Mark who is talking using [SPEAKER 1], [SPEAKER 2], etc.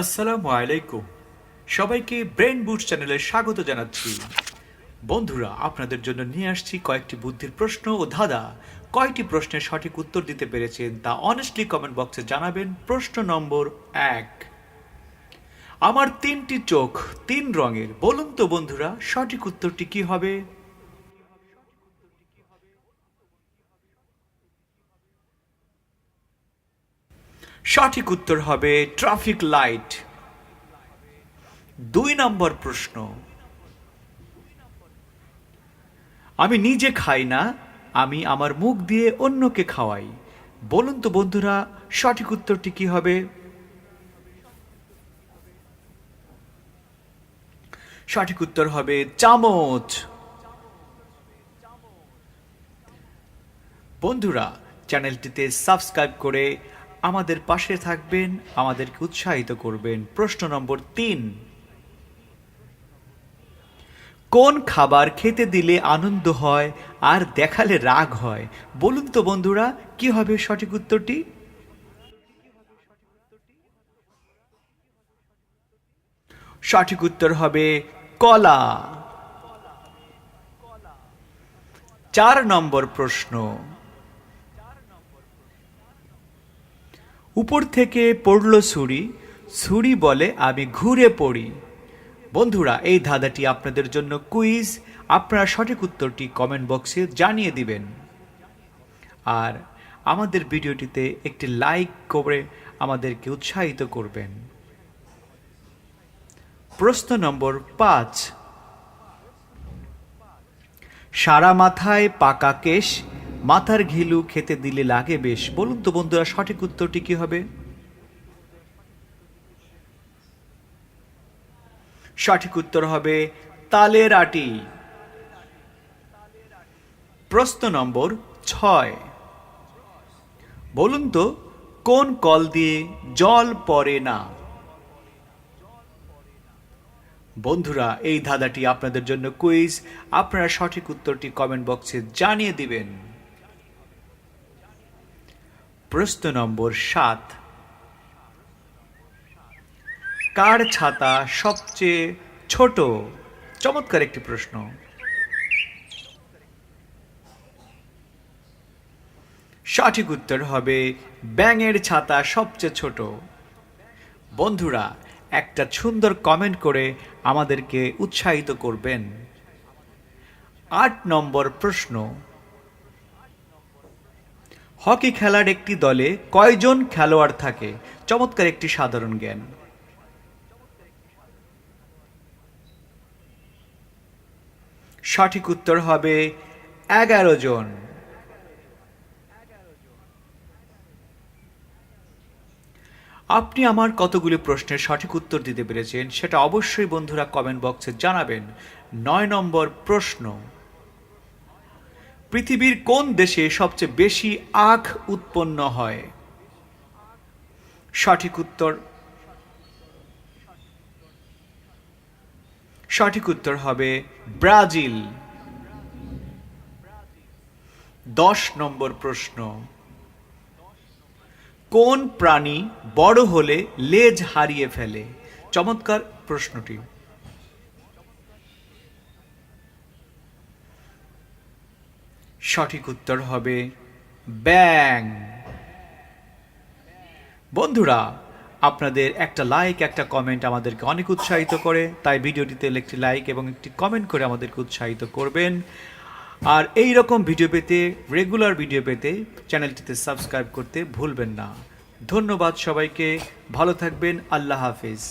[SPEAKER 1] আসসালামু আলাইকুম। সবাইকে ব্রেন বুট চ্যানেলে স্বাগত জানাচ্ছি। বন্ধুরা, আপনাদের জন্য নিয়ে আসছি কয়েকটি বুদ্ধির প্রশ্ন ও ধাঁধা। কয়টি প্রশ্নের সঠিক উত্তর দিতে পেরেছেন তা অনেস্টলি কমেন্ট বক্সে জানাবেন প্রশ্ন নম্বর এক। আমার তিনটি চোখ, তিন রঙের। বলুন তো বন্ধুরা, সঠিক উত্তরটি কি হবে? সঠিক উত্তর হবে ট্রাফিক লাইট। দুই নম্বর প্রশ্ন। আমি নিজে খাই না, আমি আমার মুখ দিয়ে অন্যকে খাওয়াই। বলুন তো বন্ধুরা, সঠিক উত্তরটি কি হবে? সঠিক উত্তর হবে চামচ। বন্ধুরা, চ্যানেলটিতে সাবস্ক্রাইব করে আমাদের পাশে থাকবেন, আমাদেরকে উৎসাহিত করবেন। প্রশ্ন নম্বর তিন। কোন খাবার খেতে দিলে আনন্দ হয় আর দেখালে রাগ হয়? বলুন তো বন্ধুরা, কি হবে সঠিক উত্তরটি? সঠিক উত্তর হবে কলা। চার নম্বর প্রশ্ন। উপর থেকে পড়ল ছুরি। ছুরি বলে, আমি ঘুরে পড়ি। বন্ধুরা, এই ধাঁধাটি আপনাদের জন্য কুইজ। আপনারা সঠিক উত্তরটি কমেন্ট বক্সে জানিয়ে দিবেন। আর আমাদের ভিডিওটিতে একটি লাইক করে আমাদেরকে উৎসাহিত করবেন। প্রশ্ন নম্বর পাঁচ। সারা মাথায় পাকা কেশ মাথার ঘিলু খেতে দিলে লাগে বেশ। বলুন তো বন্ধুরা, সঠিক উত্তরটি কি হবে? সঠিক উত্তর হবে তালের আটি। প্রশ্ন নম্বর ছয়। বলুন তো, কোন কল দিয়ে জল পড়ে না? বন্ধুরা, এই ধাঁধাটি আপনাদের জন্য কুইজ। আপনারা সঠিক উত্তরটি কমেন্ট বক্সে জানিয়ে দিবেন। প্রশ্ন নম্বর সাত। কার ছাতা সবচেয়ে ছোট? চমৎকার একটি প্রশ্ন। সঠিক উত্তর হবে, ব্যাঙের ছাতা সবচেয়ে ছোট। বন্ধুরা, একটা সুন্দর কমেন্ট করে আমাদেরকে উৎসাহিত করবেন। আট নম্বর প্রশ্ন হকি খেলার একটি দলে কয়জন খেলোয়াড় থাকে? চমৎকার একটি সাধারণ জ্ঞান। সঠিক উত্তর হবে এগারো জন। আপনি আমার কতগুলি প্রশ্নের সঠিক উত্তর দিতে পেরেছেন সেটা অবশ্যই বন্ধুরা কমেন্ট বক্সে জানাবেন। নয় নম্বর প্রশ্ন। পৃথিবীর কোন দেশে সবচেয়ে বেশি আখ উৎপন্ন হয়? সঠিক উত্তর। সঠিক উত্তর হবে ব্রাজিল। দশ নম্বর প্রশ্ন। কোন প্রাণী বড় হলে লেজ হারিয়ে ফেলে? চমৎকার প্রশ্নটি। সঠিক উত্তর হবে ব্যাং। বন্ধুরা, আপনাদের একটা লাইক একটা কমেন্ট আমাদেরকে অনেক উৎসাহিত করে, তাই ভিডিওটিতে একটি লাইক এবং একটি কমেন্ট করে আমাদেরকে উৎসাহিত করবেন। আর এই রকম ভিডিও পেতে রেগুলার ভিডিও পেতে চ্যানেলটিতে সাবস্ক্রাইব করতে ভুলবেন না। ধন্যবাদ সবাইকে, ভালো থাকবেন, আল্লাহ হাফিজ।